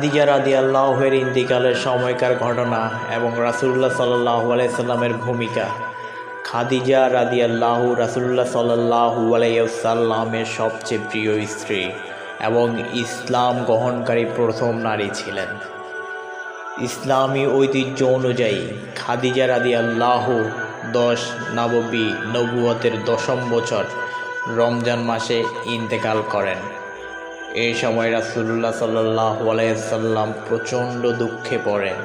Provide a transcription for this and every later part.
আল্লাহের ইন্তিকালের সময়কার ঘটনা এবং রাসুল্লাহ সাল্লাহ আলাইসাল্লামের ভূমিকা। খাদিজা রাদি আল্লাহ রাসুল্লাহ সাল্লাহু আলাইসাল্লামের সবচেয়ে প্রিয় স্ত্রী এবং ইসলাম গ্রহণকারী প্রথম নারী ছিলেন। ইসলামী ঐতিহ্য অনুযায়ী খাদিজা রাদি আল্লাহ দশ নববী নবুয়তের দশম বছর রমজান মাসে ইন্তেকাল করেন। এই সময় রাসুল্লাহ সাল্লাহ আলাইসাল্লাম প্রচণ্ড দুঃখে পড়েন।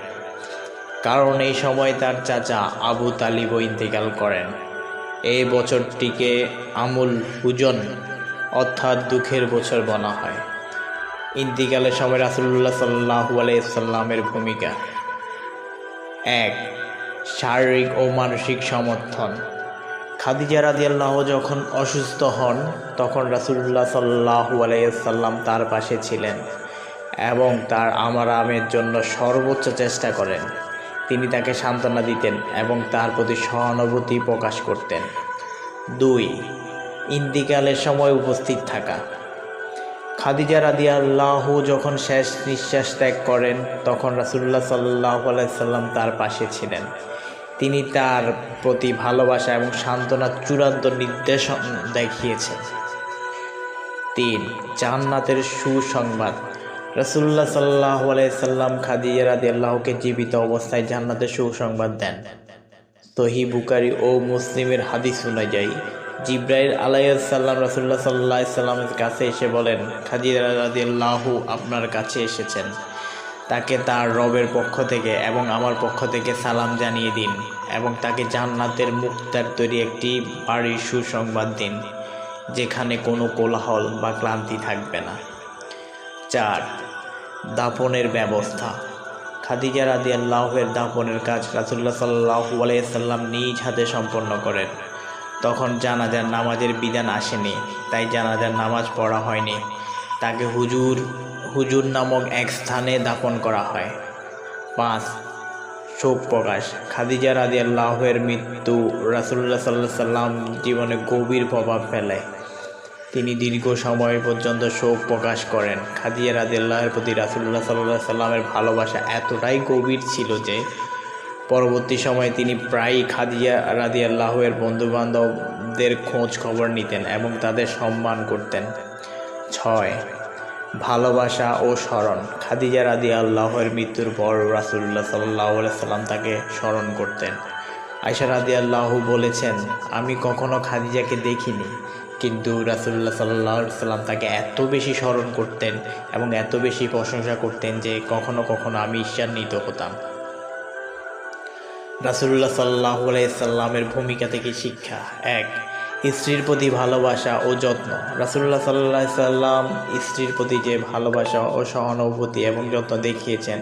কারণ এই সময় তার চাচা আবু তালিবও ইন্তেকাল করেন। এই বছরটিকে আমুল হুজন অর্থাৎ দুঃখের বছর বলা হয়। ইন্তিকালের সময় রাসুল্লাহ সাল্লাহ আলাইসাল্লামের ভূমিকা। এক, শারীরিক ও মানসিক সমর্থন। খাদিজা রাদিয়াল্লাহ যখন অসুস্থ হন, তখন রাসুল্লাহ সাল্লাহু আলাইসাল্লাম তার পাশে ছিলেন এবং তার আমার আমের জন্য সর্বোচ্চ চেষ্টা করেন। তিনি তাকে সান্ত্বনা দিতেন এবং তার প্রতি সহানুভূতি প্রকাশ করতেন। দুই ইন্দিকালের সময় উপস্থিত থাকা। খাদিজা রাদিয়াল্লাহু যখন শেষ নিঃশ্বাস ত্যাগ করেন, তখন রাসুল্লাহ সাল্লাহ আলাইসাল্লাম তার পাশে ছিলেন। তিনি তার প্রতি ভালোবাসা এবং সান্ত্বনার চূড়ান্ত নির্দেশ দেখিয়েছেন। তিন, জান্নাতের সুসংবাদ। রসুল্লাহ সাল্লাহ আলাইসাল্লাম খাদিজা রাদি আল্লাহকে জীবিত অবস্থায় জান্নাতের সুসংবাদ দেন। তহি বুকারি ও মুসলিমের হাদিস অনুযায়ী জিব্রাইল আলাইসাল্লাম রসুল্লাহ সাল্লাহ সাল্লামের কাছে এসে বলেন, খাদিজা রাদি আল্লাহু আপনার কাছে এসেছেন। তাকে তার রবের পক্ষ থেকে এবং আমার পক্ষ থেকে সালাম জানিয়ে দিন এবং তাকে জান্নাতের মুক্তার তৈরি একটি বাড়ির সুসংবাদ দিন, যেখানে কোনো কোলাহল বা ক্লান্তি থাকবে না। চার দাপনের ব্যবস্থা। খাদিজা রাদি আল্লাহের দাপনের কাজ রাসুল্লাহ সাল্লাহু আলাইসাল্লাম নিজ হাতে সম্পন্ন করেন। তখন জানাজার নামাজের বিধান আসেনি, তাই জানাজার নামাজ পড়া হয়নি। তাকে হুজুর হুজুর নামক এক স্থানে দাপন করা হয়। পাঁচ, শোক প্রকাশ। খাদিজা রাজি আল্লাহের মৃত্যু রাসুল্লাহ সাল্লাহ সাল্লাম জীবনে গভীর প্রভাব ফেলে। তিনি দীর্ঘ সময় পর্যন্ত শোক প্রকাশ করেন। খাদিজা রাজি আল্লাহের প্রতি রাসুল্লাহ সাল্লাহ সাল্লামের ভালোবাসা এতটাই গভীর ছিল যে, পরবর্তী সময়ে তিনি প্রায়ই খাদিজা রাজি আল্লাহের বন্ধুবান্ধবদের খোঁজ খবর নিতেন এবং তাদের সম্মান করতেন। ছয় ভালোবাসা ও স্মরণ। খাদিজা রাদি আল্লাহর মৃত্যুর পর রাসুল্লাহ সাল্লাহ সাল্লাম তাকে স্মরণ করতেন। আয়সা রাদি আল্লাহ বলেছেন, আমি কখনো খাদিজাকে দেখিনি, কিন্তু রাসুল্লাহ সাল্লাহ সাল্লাম তাকে এত বেশি স্মরণ করতেন এবং এত বেশি প্রশংসা করতেন যে কখনো কখনো আমি ঈর্ষান্বিত হতাম। রাসুল্লাহ সাল্লাহ সাল্লামের ভূমিকা থেকে শিক্ষা। এক স্ত্রীর প্রতি ভালোবাসা ও যত্ন। রাসুল্লাহ সাল্লাহ সাল্লাম স্ত্রীর প্রতি যে ভালোবাসা ও সহানুভূতি এবং যত্ন দেখিয়েছেন,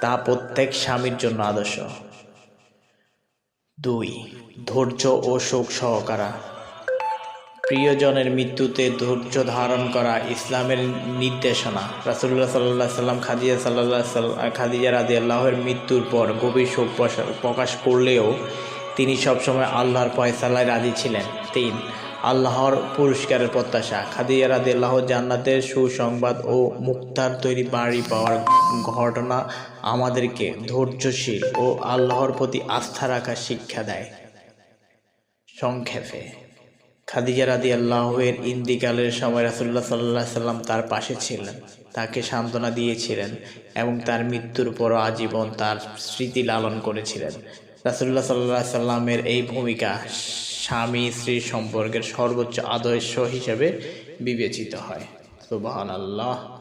তা প্রত্যেক স্বামীর জন্য আদর্শ। দুই, ধৈর্য ও শোক সহকারা। প্রিয়জনের মৃত্যুতে ধৈর্য ধারণ করা ইসলামের নির্দেশনা। রাসুল্লাহ সাল্লাহ সাল্লাম, খাদিজা সাল্লাহ সাল্লাম, খাদিজা রাজি আল্লাহের মৃত্যুর পর গভীর শোক প্রকাশ করলেও তিনি সবসময় আল্লাহর পয়সালায় রাজি ছিলেন। তিন, আল্লাহর পুরস্কারের প্রত্যাশা। খাদিয়া রাদি আল্লাহ জান্নাতের সুসংবাদ ও মুক্তার তৈরি বাড়ি পাওয়ার ঘটনা আমাদেরকে ধৈর্যশীল ও আল্লাহর প্রতি আস্থা রাখার শিক্ষা দেয়। সংক্ষেপে, খাদিজা রাদি আল্লাহের ইন্দিকালের সময় রাসুল্লাহ সাল্লাহ সাল্লাম তার পাশে ছিলেন। তাকে সান্ত্বনা দিয়েছিলেন এবং তার মৃত্যুর পর আজীবন তার স্মৃতি লালন করেছিলেন। রাসুল্লাহ সাল্লাহ সাল্লামের এই ভূমিকা স্বামী স্ত্রী সম্পর্কের সর্বোচ্চ আদর্শ হিসেবে বিবেচিত হয়। সুবাহ আল্লাহ